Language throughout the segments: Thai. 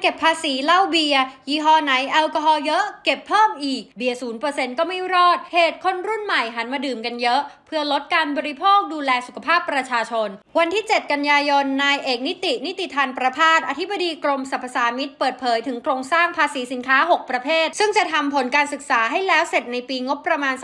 เก็บภาษีเหล้าเบียร์ยี่ห้อไหนแอลกอฮอล์เยอะ เก็บเพิ่มอีก เบียร์ศูนเปอร์เซ็นต์ก็ไม่รอด เหตุคนรุ่นใหม่หันมาดื่มกันเยอะ เพื่อลดการบริโภคดูแลสุขภาพประชาชน วันที่ 7 กันยายน นายเอกนิติ นิติทันประพาสอธิบดีกรมสรรพสามิตเปิดเผยถึงโครงสร้างภาษีสินค้า 6 ประเภท ซึ่งจะทำผลการศึกษาให้แล้วเสร็จในปีงบประมาณ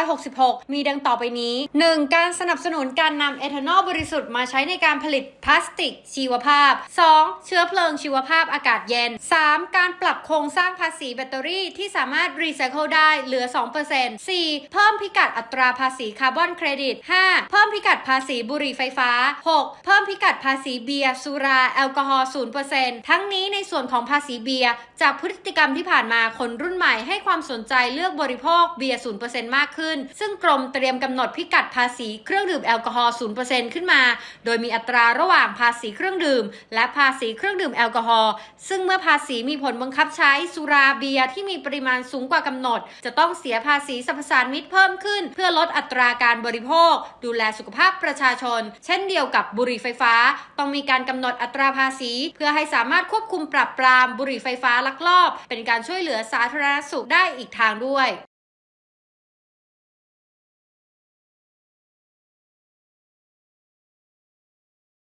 2566 มีดังต่อไปนี้ 1. การสนับสนุนการนำเอทานอลบริสุทธิ์มาใช้ในการผลิตพลาสติกชีวภาพ 2. เชื้อเพลิงชีวภาพอากาศเย็น 3. การปรับโครงสร้างภาษีแบตเตอรี่ที่สามารถรีไซเคิลได้เหลือ 2% 4. เพิ่มพิกัดอัตราภาษีคาร์บอนเครดิต 5. เพิ่มพิกัดภาษีบุหรี่ไฟฟ้า 6. เพิ่มพิกัดภาษีเบียร์สุรา แอลกอฮอล์0%ทั้งนี้ในส่วนของภาษีเบียร์จากพฤติกรรมที่ผ่านมาคนรุ่นใหม่ให้ความสนใจเลือกบริโภคเบียร์ 0%มากขึ้น ซึ่งกรมเตรียมกำหนดพิกัดภาษีเครื่องดื่มแอลกอฮอล์ 0%ขึ้นมา โดยมีอัตราระหว่างภาษีเครื่องดื่ม และภาษีเครื่องดื่มแอลกอฮอล์ซึ่งเมื่อภาษีมีผลบังคับใช้สุราเบียร์ที่มีปริมาณสูงกว่ากำหนด จะต้องเสียภาษีสรรพสามิตเพิ่มขึ้น เพื่อลดอัตราการบริโภค ดูแลสุขภาพประชาชน เช่นเดียวกับบุหรี่ไฟฟ้า ต้องมีการกำหนดอัตราภาษี เพื่อให้สามารถควบคุมปรับปรามบุหรี่ไฟฟ้าลักลอบ เป็นการช่วยเหลือสาธารณสุขได้อีกทางด้วย